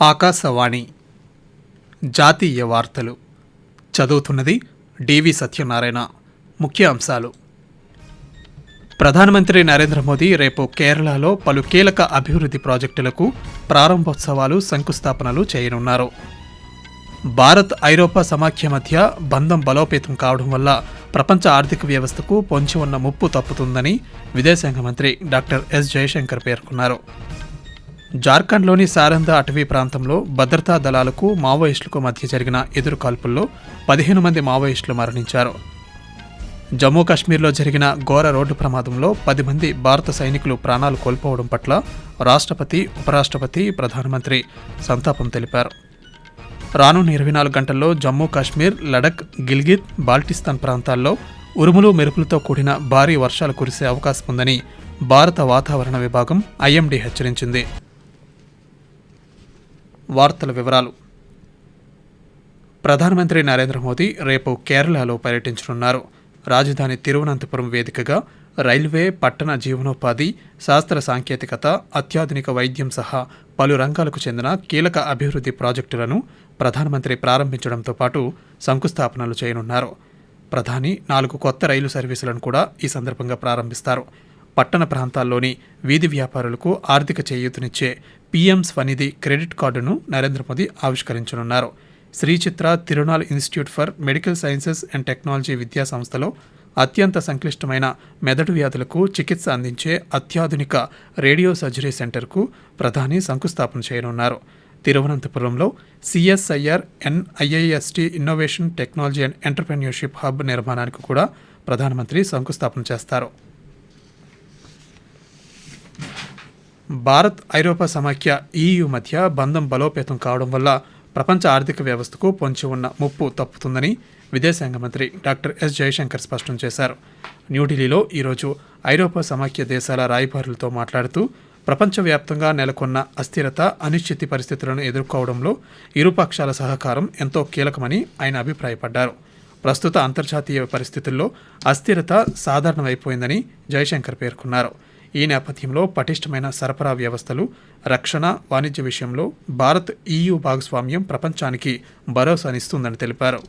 ఆకాశవాణి. జాతీయ వార్తలు. చదువుతున్నది డివి సత్యనారాయణ. ముఖ్య అంశాలు ప్రధానమంత్రి నరేంద్ర మోదీ రేపు కేరళలో పలు కీలక అభివృద్ధి ప్రాజెక్టులకు ప్రారంభోత్సవాలు శంకుస్థాపనలు చేయనున్నారు. భారత్ ఐరోపా సమాఖ్య మధ్య బంధం బలోపేతం కావడం వల్ల ప్రపంచ ఆర్థిక వ్యవస్థకు పొంచి ఉన్న ముప్పు తప్పుతుందని విదేశాంగ మంత్రి డాక్టర్ ఎస్ జయశంకర్ పేర్కొన్నారు. జార్ఖండ్లోని సారంద అటవీ ప్రాంతంలో భద్రతా దళాలకు మావోయిస్టులకు మధ్య జరిగిన ఎదురుకాల్పుల్లో పదిహేను మంది మావోయిస్టులు మరణించారు. జమ్మూ కాశ్మీర్లో జరిగిన ఘోర రోడ్డు ప్రమాదంలో పది మంది భారత సైనికులు ప్రాణాలు కోల్పోవడం పట్ల రాష్ట్రపతి ఉపరాష్ట్రపతి ప్రధానమంత్రి సంతాపం తెలిపారు. రానున్న ఇరవై నాలుగు గంటల్లో జమ్మూ కాశ్మీర్ లడక్ గిల్గిత్ బాల్టిస్తాన్ ప్రాంతాల్లో ఉరుములు మెరుపులతో కూడిన భారీ వర్షాలు కురిసే అవకాశం ఉందని భారత వాతావరణ విభాగం ఐఎండీ హెచ్చరించింది. వార్తల వివరాలు. ప్రధానమంత్రి నరేంద్ర మోదీ రేపు కేరళలో పర్యటించనున్నారు. రాజధాని తిరువనంతపురం వేదికగా రైల్వే పట్టణ జీవనోపాధి శాస్త్ర సాంకేతికత అత్యాధునిక వైద్యం సహా పలు రంగాలకు చెందిన కీలక అభివృద్ధి ప్రాజెక్టులను ప్రధానమంత్రి ప్రారంభించడంతో పాటు శంకుస్థాపనలు చేయనున్నారు. ప్రధాని నాలుగు కొత్త రైలు సర్వీసులను కూడా ఈ సందర్భంగా ప్రారంభిస్తారు. పట్టణ ప్రాంతాల్లోని వీధి వ్యాపారులకు ఆర్థిక చేయూతనిచ్చే పీఎం స్వనిధి క్రెడిట్ కార్డును Narendra Modi ఆవిష్కరించనున్నారు. Shri Chitra Tirunal institute for medical sciences and technology విద్యా సంస్థలో అత్యంత సంక్లిష్టమైన మెదడు వ్యాధులకు చికిత్స అందించే అత్యాధునిక రేడియో సర్జరీ సెంటర్కు ప్రధాని శంకుస్థాపన చేయనున్నారు. తిరువనంతపురంలో CSIR NIIST innovation technology and entrepreneurship hub నిర్మాణానికి కూడా ప్రధానమంత్రి శంకుస్థాపన చేస్తారు. భారత్ ఐరోపా సమాఖ్య ఈయు మధ్య బంధం బలోపేతం కావడం వల్ల ప్రపంచ ఆర్థిక వ్యవస్థకు పొంచి ఉన్న ముప్పు తప్పుతుందని విదేశాంగ మంత్రి డాక్టర్ ఎస్ జయశంకర్ స్పష్టం చేశారు. న్యూఢిల్లీలో ఈరోజు ఐరోపా సమాఖ్య దేశాల రాయబారులతో మాట్లాడుతూ ప్రపంచవ్యాప్తంగా నెలకొన్న అస్థిరత అనిశ్చితి పరిస్థితులను ఎదుర్కోవడంలో ఇరుపక్షాల సహకారం ఎంతో కీలకమని ఆయన అభిప్రాయపడ్డారు. ప్రస్తుత అంతర్జాతీయ పరిస్థితుల్లో అస్థిరత సాధారణమైపోయిందని జయశంకర్ పేర్కొన్నారు. ఈ నేపథ్యంలో పటిష్టమైన సరఫరా వ్యవస్థలు రక్షణ వాణిజ్య విషయంలో భారత్ ఈయూ భాగస్వామ్యం ప్రపంచానికి భరోసానిస్తుందని తెలిపారు.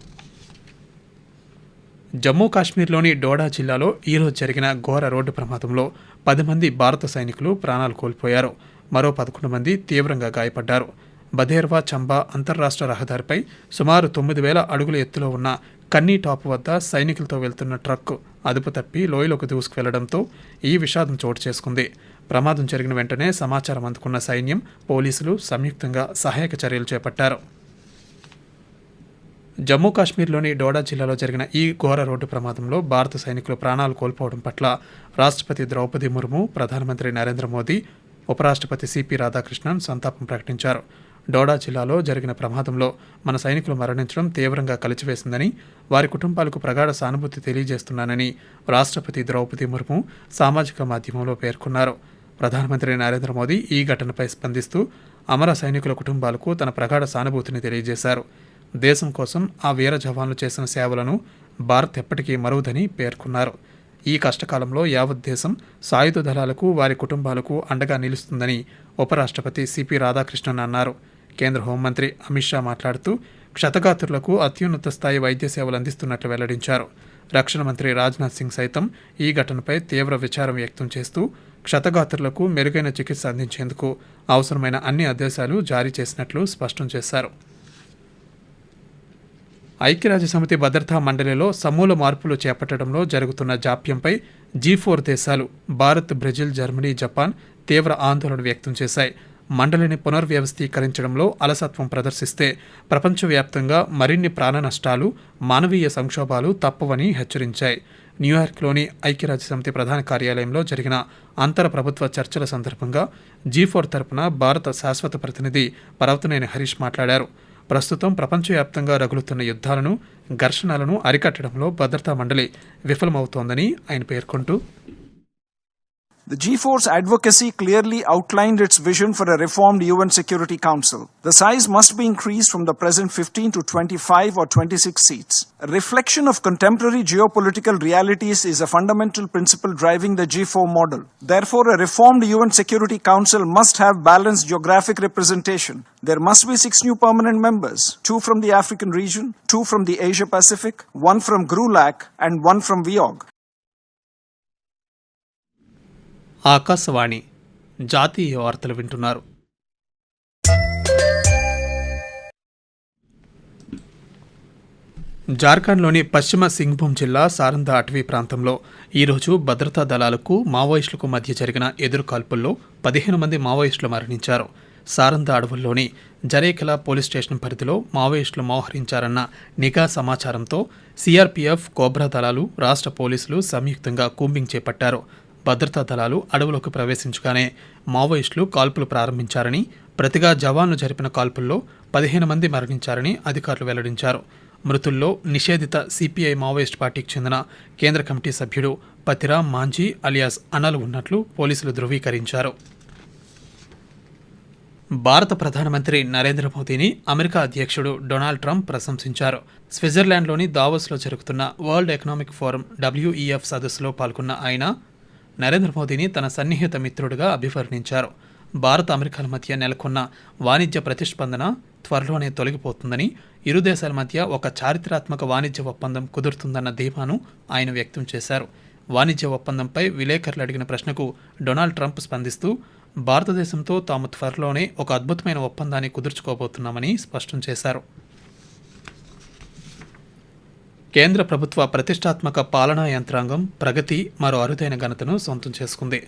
జమ్మూ కాశ్మీర్లోని డోడా జిల్లాలో ఈరోజు జరిగిన ఘోర రోడ్డు ప్రమాదంలో పది మంది భారత సైనికులు ప్రాణాలు కోల్పోయారు. మరో పదకొండు మంది తీవ్రంగా గాయపడ్డారు. బధేర్వా చంబా అంతర్రాష్ట్ర రహదారిపై సుమారు తొమ్మిది వేల అడుగుల ఎత్తులో ఉన్న కన్నీ టాప్ వద్ద సైనికులతో వెళ్తున్న ట్రక్ అదుపు తప్పి లోయలోకి దూసుకువెళ్ళడంతో ఈ విషాదం చోటు చేసుకుంది. ప్రమాదం జరిగిన వెంటనే సమాచారం అందుకున్న సైన్యం పోలీసులు సంయుక్తంగా సహాయక చర్యలు చేపట్టారు. జమ్మూ కాశ్మీర్లోని డోడా జిల్లాలో జరిగిన ఈ ఘోర రోడ్డు ప్రమాదంలో భారత సైనికులు ప్రాణాలు కోల్పోవడం పట్ల రాష్ట్రపతి ద్రౌపది ముర్ము ప్రధానమంత్రి నరేంద్ర మోదీ ఉపరాష్ట్రపతి సిపి రాధాకృష్ణన్ సంతాపం ప్రకటించారు. డోడా జిల్లాలో జరిగిన ప్రమాదంలో మన సైనికులు మరణించడం తీవ్రంగా కలిచివేసిందని వారి కుటుంబాలకు ప్రగాఢ సానుభూతి తెలియజేస్తున్నానని రాష్ట్రపతి ద్రౌపది ముర్ము సామాజిక మాధ్యమంలో పేర్కొన్నారు. ప్రధానమంత్రి నరేంద్ర మోదీ ఈ ఘటనపై స్పందిస్తూ అమర సైనికుల కుటుంబాలకు తన ప్రగాఢ సానుభూతిని తెలియజేశారు. దేశం కోసం ఆ వీర జవాన్లు చేసిన సేవలను భారత్ ఎప్పటికీ మరువదని పేర్కొన్నారు. ఈ కష్టకాలంలో యావత్ దేశం సాయుధ దళాలకు వారి కుటుంబాలకు అండగా నిలుస్తుందని ఉపరాష్ట్రపతి సిపి రాధాకృష్ణన్ అన్నారు. కేంద్ర హోంమంత్రి అమిత్ షా మాట్లాడుతూ క్షతగాత్రులకు అత్యున్నత స్థాయి వైద్య సేవలు అందిస్తున్నట్లు వెల్లడించారు. రక్షణ మంత్రి రాజ్నాథ్ సింగ్ సైతం ఈ ఘటనపై తీవ్ర విచారం వ్యక్తం చేస్తూ క్షతగాత్రులకు మెరుగైన చికిత్స అందించేందుకు అవసరమైన అన్ని ఆదేశాలు జారీ చేసినట్లు స్పష్టం చేశారు. ఐక్యరాజ్య సమితి భద్రతా మండలిలో సమూల మార్పులు చేపట్టడంలో జరుగుతున్న జాప్యంపై జీ ఫోర్ దేశాలు భారత్ బ్రెజిల్ జర్మనీ జపాన్ తీవ్ర ఆందోళన వ్యక్తం చేశాయి. మండలిని పునర్వ్యవస్థీకరించడంలో అలసత్వం ప్రదర్శిస్తే ప్రపంచవ్యాప్తంగా మరిన్ని ప్రాణ నష్టాలు మానవీయ సంక్షోభాలు తప్పవని హెచ్చరించాయి. న్యూయార్క్లోని ఐక్యరాజ్య సమితి ప్రధాన కార్యాలయంలో జరిగిన అంతర ప్రభుత్వ చర్చల సందర్భంగా జీ ఫోర్ తరపున భారత శాశ్వత ప్రతినిధి పర్వతనేని హరీష్ మాట్లాడారు. ప్రస్తుతం ప్రపంచవ్యాప్తంగా రగులుతున్న యుద్ధాలను ఘర్షణలను అరికట్టడంలో భద్రతా మండలి విఫలమవుతోందని ఆయన పేర్కొంటూ The G4's advocacy clearly outlined its vision for a reformed UN Security Council. The size must be increased from the present 15 to 25 or 26 seats. A reflection of contemporary geopolitical realities is a fundamental principle driving the G4 model. Therefore, a reformed UN Security Council must have balanced geographic representation. There must be six new permanent members two from the African region, two from the Asia Pacific, one from GRULAC, and one from VIOG. Akashvani జాతీయ వార్తలు వింటున్నారు. జార్ఖండ్లోని పశ్చిమ సింగ్భూమ్ జిల్లా సారంద అటవీ ప్రాంతంలో ఈరోజు భద్రతా దళాలకు మావోయిస్టులకు మధ్య జరిగిన ఎదురుకాల్పుల్లో పదిహేను మంది మావోయిస్టులు మరణించారు. సారంద అడవుల్లోని జరేకల పోలీస్ స్టేషన్ పరిధిలో మావోయిస్టులు మోహరించారన్న నిఘా సమాచారంతో సిఆర్పీఎఫ్ కోబ్రా దళాలు రాష్ట్ర పోలీసులు సంయుక్తంగా కూంబింగ్ చేపట్టారు. భద్రతా దళాలు అడవులోకి ప్రవేశించగానే మావోయిస్టులు కాల్పులు ప్రారంభించారని ప్రతిగా జవాన్లు జరిపిన కాల్పుల్లో పదిహేను మంది మరణించారని అధికారులు వెల్లడించారు. మృతుల్లో నిషేధిత సిపిఐ మావోయిస్ట్ పార్టీకి చెందిన కేంద్ర కమిటీ సభ్యుడు పతిరామ్ మాంజీ అలియాస్ అనలు ఉన్నట్లు పోలీసులు ధృవీకరించారు. భారత ప్రధానమంత్రి నరేంద్ర మోదీని అమెరికా అధ్యక్షుడు డొనాల్డ్ ట్రంప్ ప్రశంసించారు. స్విట్జర్లాండ్లోని దావోస్లో జరుగుతున్న వరల్డ్ ఎకనామిక్ ఫోరం డబ్ల్యూఈఎఫ్ సదస్సులో పాల్గొన్న ఆయన నరేంద్ర మోదీని తన సన్నిహిత మిత్రుడిగా అభివర్ణించారు. భారత అమెరికాల మధ్య నెలకొన్న వాణిజ్య ప్రతిస్పందన త్వరలోనే తొలగిపోతుందని ఇరు దేశాల మధ్య ఒక చారిత్రాత్మక వాణిజ్య ఒప్పందం కుదురుతుందన్న ధీమాను ఆయన వ్యక్తం చేశారు. వాణిజ్య ఒప్పందంపై విలేకరులు అడిగిన ప్రశ్నకు డొనాల్డ్ ట్రంప్ స్పందిస్తూ భారతదేశంతో తాము త్వరలోనే ఒక అద్భుతమైన ఒప్పందాన్ని కుదుర్చుకోబోతున్నామని స్పష్టం చేశారు. కేంద్ర ప్రభుత్వ ప్రతిష్టాత్మక పాలనా యంత్రాంగం ప్రగతి మరో అరుదైన ఘనతను సొంతం చేసుకుంది.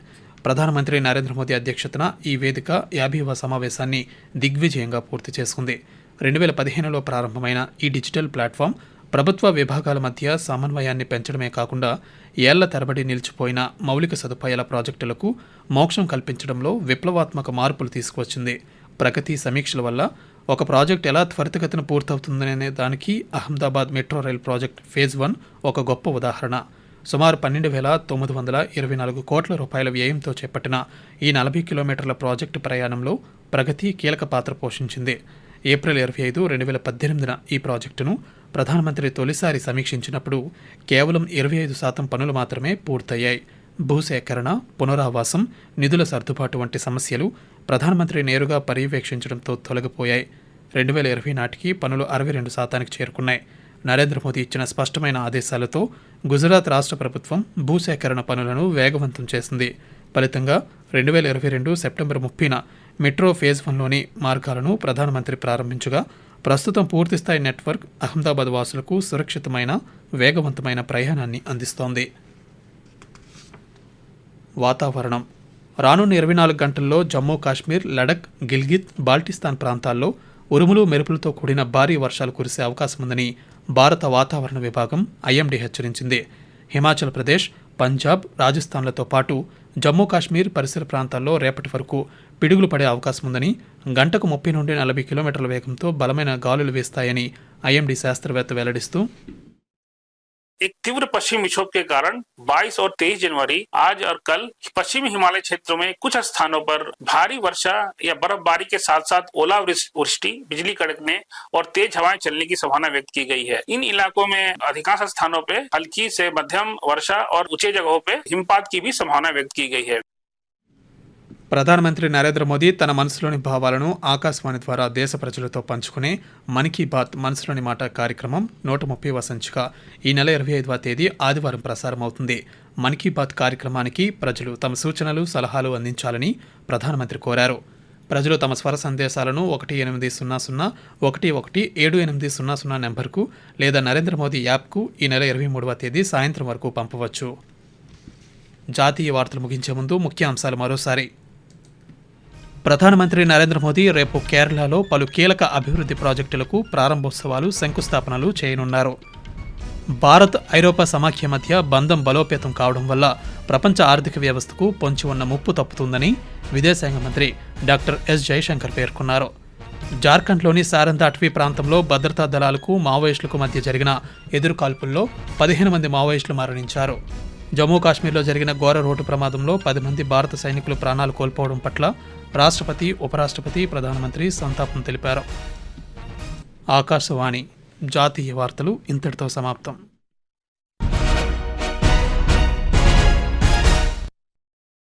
ప్రధానమంత్రి నరేంద్ర మోదీ అధ్యక్షతన ఈ వేదిక యాభైవ సమావేశాన్ని దిగ్విజయంగా పూర్తి చేసుకుంది. రెండు వేల పదిహేనులో ప్రారంభమైన ఈ డిజిటల్ ప్లాట్ఫామ్ ప్రభుత్వ విభాగాల మధ్య సమన్వయాన్ని పెంచడమే కాకుండా ఏళ్ళ తరబడి నిలిచిపోయిన మౌలిక సదుపాయాల ప్రాజెక్టులకు మోక్షం కల్పించడంలో విప్లవాత్మక మార్పులు తీసుకువచ్చింది. ప్రగతి సమీక్షల వల్ల ఒక ప్రాజెక్ట్ ఎలా త్వరితగతిన పూర్తవుతుందనే దానికి Ahmedabad metro rail project phase one ఒక గొప్ప ఉదాహరణ. సుమారు పన్నెండు వేల తొమ్మిది వందల ఇరవై నాలుగు కోట్ల రూపాయల వ్యయంతో చేపట్టిన ఈ నలభై కిలోమీటర్ల ప్రాజెక్టు ప్రయాణంలో ప్రగతి కీలక పాత్ర పోషించింది. ఏప్రిల్ ఇరవై ఐదు రెండు వేల పద్దెనిమిదిన ఈ ప్రాజెక్టును ప్రధానమంత్రి తొలిసారి సమీక్షించినప్పుడు కేవలం ఇరవై ఐదు శాతం పనులు మాత్రమే పూర్తయ్యాయి. భూసేకరణ పునరావాసం నిధుల సర్దుబాటు వంటి సమస్యలు ప్రధానమంత్రి నేరుగా పర్యవేక్షించడంతో తొలగిపోయాయి. రెండు వేల ఇరవై నాటికి పనులు అరవై రెండు శాతానికి చేరుకున్నాయి. నరేంద్ర మోదీ ఇచ్చిన స్పష్టమైన ఆదేశాలతో గుజరాత్ రాష్ట్ర ప్రభుత్వం భూసేకరణ పనులను వేగవంతం చేసింది. ఫలితంగా రెండు వేల ఇరవై రెండు సెప్టెంబర్ ముప్పైన మెట్రో ఫేజ్ వన్లోని మార్గాలను ప్రధానమంత్రి ప్రారంభించగా ప్రస్తుతం పూర్తిస్థాయి నెట్వర్క్ అహ్మదాబాద్ వాసులకు సురక్షితమైన వేగవంతమైన ప్రయాణాన్ని అందిస్తోంది. వాతావరణం. రానున్న ఇరవై నాలుగు గంటల్లో జమ్మూ కాశ్మీర్ లడక్ గిల్గిత్ బాల్టిస్తాన్ ప్రాంతాల్లో ఉరుములు మెరుపులతో కూడిన భారీ వర్షాలు కురిసే అవకాశం ఉందని భారత వాతావరణ విభాగం ఐఎండీ హెచ్చరించింది. హిమాచల్ ప్రదేశ్ పంజాబ్ రాజస్థాన్లతో పాటు జమ్మూ కాశ్మీర్ పరిసర ప్రాంతాల్లో రేపటి వరకు పిడుగులు పడే అవకాశం ఉందని గంటకు ముప్పై నుండి నలభై కిలోమీటర్ల వేగంతో బలమైన గాలులు వీస్తాయని ఐఎండీ శాస్త్రవేత్త వెల్లడిస్తూ एक तीव्र पश्चिम विक्षोभ के कारण 22 और 23 जनवरी, आज और कल, पश्चिमी हिमालय क्षेत्रों में कुछ स्थानों पर भारी वर्षा या बर्फबारी के साथ साथ ओलावृष्टि, बिजली कड़कने और तेज हवाएँ चलने की संभावना व्यक्त की गई है। इन इलाकों में अधिकांश स्थानों पर हल्की से मध्यम वर्षा और ऊँचे जगहों पर हिमपात की भी संभावना व्यक्त की गई है। ప్రధానమంత్రి నరేంద్ర మోదీ తన మనసులోని భావాలను ఆకాశవాణి ద్వారా దేశ ప్రజలతో పంచుకునే మన్ కీ బాత్ మనసులోని మాట కార్యక్రమం నూట ముప్పై సంచిక ఈ నెల ఇరవై ఐదవ తేదీ ఆదివారం ప్రసారం అవుతుంది మన్ కీ బాత్ కార్యక్రమానికి ప్రజలు తమ సూచనలు సలహాలు అందించాలని ప్రధానమంత్రి కోరారు. ప్రజలు తమ స్వర సందేశాలను ఒకటి ఎనిమిది సున్నా సున్నా ఒకటి ఒకటి ఏడు ఎనిమిది సున్నా సున్నా నెంబర్కు లేదా నరేంద్ర మోదీ యాప్కు ఈ నెల ఇరవై మూడవ తేదీ సాయంత్రం వరకు పంపవచ్చు. జాతీయ వార్తలు ముగించే ముందు ముఖ్య అంశాలు మరోసారి. ప్రధానమంత్రి నరేంద్ర మోదీ రేపు కేరళలో పలు కీలక అభివృద్ధి ప్రాజెక్టులకు ప్రారంభోత్సవాలు శంకుస్థాపనలు చేయనున్నారు. భారత్ ఐరోపా సమాఖ్య మధ్య బంధం బలోపేతం కావడం వల్ల ప్రపంచ ఆర్థిక వ్యవస్థకు పొంచి ఉన్న ముప్పు తప్పుతుందని విదేశాంగ మంత్రి డాక్టర్ ఎస్ జయశంకర్ పేర్కొన్నారు. జార్ఖండ్లోని సారంద అటవీ ప్రాంతంలో భద్రతా దళాలకు మావోయిస్టులకు మధ్య జరిగిన ఎదురుకాల్పుల్లో పదిహేను మంది మావోయిస్టులు మరణించారు. జమ్మూ కాశ్మీర్లో జరిగిన ఘోర రోడ్డు ప్రమాదంలో పది మంది భారత సైనికులు ప్రాణాలు కోల్పోవడం పట్ల రాష్ట్రపతి ఉపరాష్ట్రపతి ప్రధానమంత్రి సంతాపం తెలిపారు. ఆకాశవాణి జాతీయ వార్తలు ఇంతటితో సమాప్తం.